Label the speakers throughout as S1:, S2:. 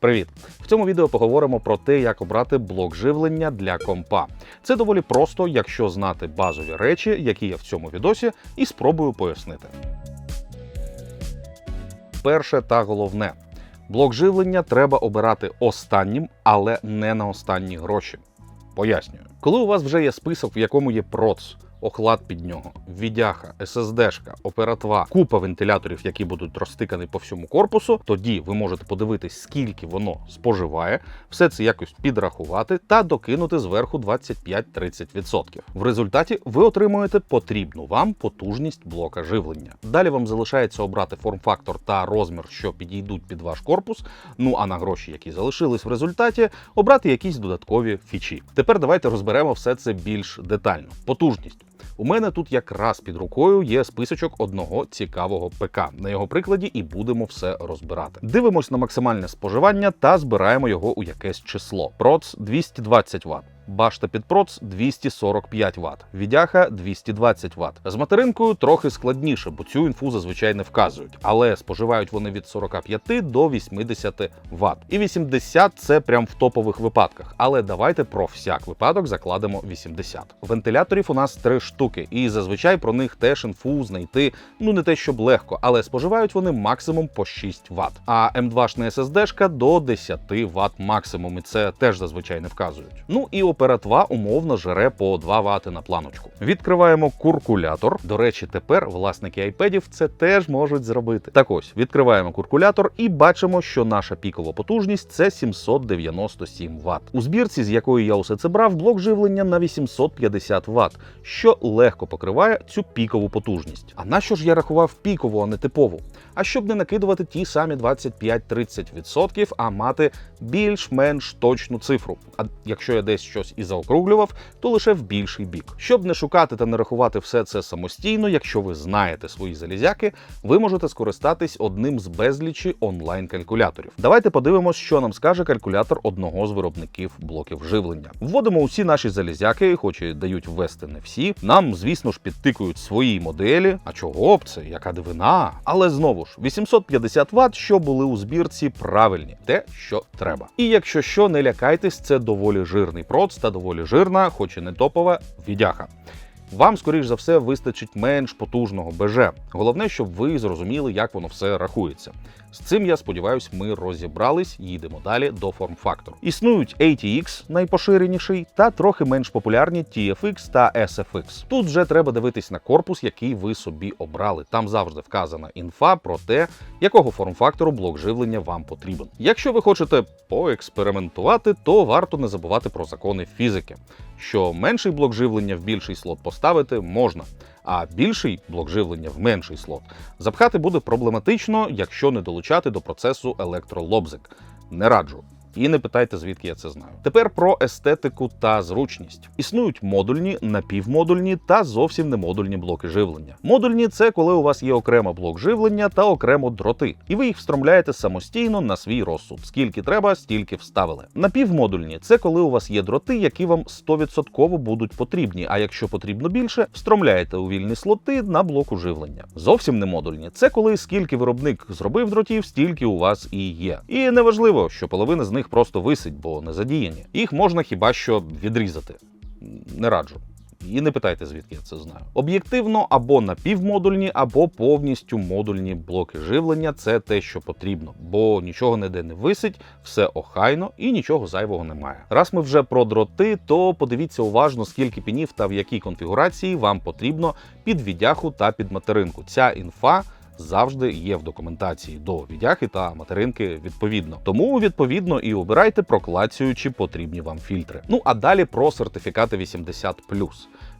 S1: Привіт! В цьому відео поговоримо про те, як обрати блок живлення для компа. Це доволі просто, якщо знати базові речі, які є в цьому відосі, і спробую пояснити. Перше та головне: блок живлення треба обирати останнім, але не на останні гроші. Пояснюю, коли у вас вже є список, в якому є проц, охлад під нього, відяха, SSD-шка, оператва, купа вентиляторів, які будуть розтикані по всьому корпусу, тоді ви можете подивитись, скільки воно споживає, все це якось підрахувати та докинути зверху 25-30%. В результаті ви отримуєте потрібну вам потужність блока живлення. Далі вам залишається обрати форм-фактор та розмір, що підійдуть під ваш корпус. Ну а на гроші, які залишились в результаті, обрати якісь додаткові фічі. Тепер давайте розберемо все це більш детально. Потужність. У мене тут якраз під рукою є списочок одного цікавого ПК. На його прикладі і будемо все розбирати. Дивимось на максимальне споживання та збираємо його у якесь число. Проц 220 Вт. Башта під проц 245 Вт, відяха 220 Вт. З материнкою трохи складніше, бо цю інфу зазвичай не вказують, але споживають вони від 45 до 80 Вт. І 80 це прям в топових випадках. Але давайте про всяк випадок закладемо 80. Вентиляторів у нас три штуки, і зазвичай про них теж інфу знайти ну не те, щоб легко, але споживають вони максимум по 6 Вт. А М2 SSD до 10 Вт максимум, і це теж зазвичай не вказують. Ну і оператва умовно жере по 2 Вт на планочку. Відкриваємо куркулятор. До речі, тепер власники айпедів це теж можуть зробити. Так ось відкриваємо куркулятор і бачимо, що наша пікова потужність це 797 Вт. У збірці, з якої я усе це брав, блок живлення на 850 Вт, що легко покриває цю пікову потужність. А на що ж я рахував пікову, а не типову? А щоб не накидувати ті самі 25-30%, а мати більш-менш точну цифру. А якщо я десь щось і заокруглював, то лише в більший бік. Щоб не шукати та не рахувати все це самостійно, якщо ви знаєте свої залізяки, ви можете скористатись одним з безлічі онлайн-калькуляторів. Давайте подивимось, що нам скаже калькулятор одного з виробників блоків живлення. Вводимо усі наші залізяки, хоч і дають ввести не всі. Нам, звісно ж, підтикують свої моделі. А чого б це? Яка дивина? Але знову ж 850 Вт, що були у збірці, правильні, те, що треба. І якщо що, не лякайтесь, це доволі жирний проц та доволі жирна, хоч і не топова, відяха. Вам, скоріш за все, вистачить менш потужного БЖ. Головне, щоб ви зрозуміли, як воно все рахується. З цим, я сподіваюся, ми розібрались, їдемо далі до форм-фактору. Існують ATX, найпоширеніший, та трохи менш популярні TFX та SFX. Тут вже треба дивитись на корпус, який ви собі обрали. Там завжди вказана інфа про те, якого форм-фактору блок живлення вам потрібен. Якщо ви хочете поекспериментувати, то варто не забувати про закони фізики, що менший блок живлення в більший слот поставити можна. А більший блок живлення в менший слот запхати буде проблематично, якщо не долучати до процесу електролобзик. Не раджу. І не питайте, звідки я це знаю. Тепер про естетику та зручність. Існують модульні, напівмодульні та зовсім не модульні блоки живлення. Модульні це коли у вас є окремо блок живлення та окремо дроти, і ви їх встромляєте самостійно на свій розсуд. Скільки треба, стільки вставили. Напівмодульні це коли у вас є дроти, які вам 100% будуть потрібні. А якщо потрібно більше, встромляєте у вільні слоти на блоку живлення. Зовсім не модульні це коли скільки виробник зробив дротів, стільки у вас і є. І неважливо, що половина з них просто висить, бо не задіяні. Їх можна хіба що відрізати. Не раджу. І не питайте, звідки я це знаю. Об'єктивно, або напівмодульні, або повністю модульні блоки живлення це те, що потрібно, бо нічого ніде не висить, все охайно і нічого зайвого немає. Раз ми вже про дроти, то подивіться уважно, скільки пінів та в якій конфігурації вам потрібно під відяху та під материнку. Ця інфа завжди є в документації до відяхи та материнки відповідно. Тому відповідно і обирайте проклацюючи потрібні вам фільтри. Ну а далі про сертифікати 80+.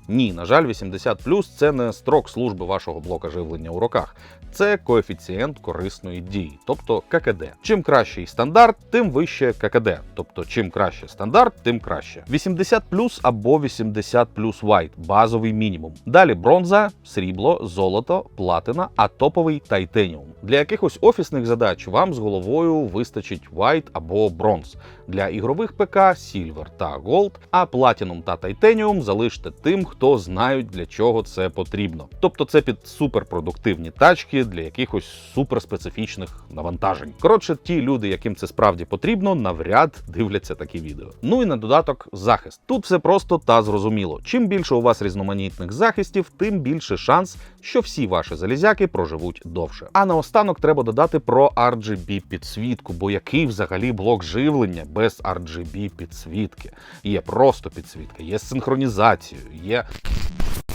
S1: Ні, на жаль, 80 це не строк служби вашого блока живлення у роках. Це коефіцієнт корисної дії, тобто ККД. Чим кращий стандарт, тим вище ККД. Тобто, чим краще стандарт, тим краще. 80 або 80 White – базовий мінімум. Далі бронза, срібло, золото, платина, а топовий тайтеніум. Для якихось офісних задач вам з головою вистачить White або бронз. Для ігрових ПК Silver та Gold, а Platinum та Titanium залиште тим, хто знають для чого це потрібно. Тобто це під суперпродуктивні тачки, для якихось суперспецифічних навантажень. Коротше, ті люди, яким це справді потрібно, навряд дивляться такі відео. Ну і на додаток захист. Тут все просто та зрозуміло. Чим більше у вас різноманітних захистів, тим більше шанс, що всі ваші залізяки проживуть довше. А наостанок треба додати про RGB підсвітку, бо який взагалі блок живлення без RGB підсвітки? Є просто підсвітка, є з синхронізацією, є.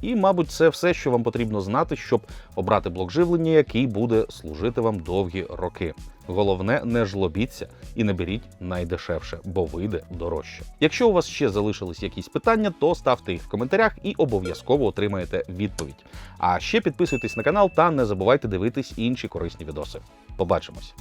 S1: І, мабуть, це все, що вам потрібно знати, щоб обрати блок живлення, який буде служити вам довгі роки. Головне, не жлобіться і не беріть найдешевше, бо вийде дорожче. Якщо у вас ще залишились якісь питання, то ставте їх в коментарях і обов'язково отримаєте відповідь. А ще підписуйтесь на канал та не забувайте дивитись інші корисні відоси. Побачимось!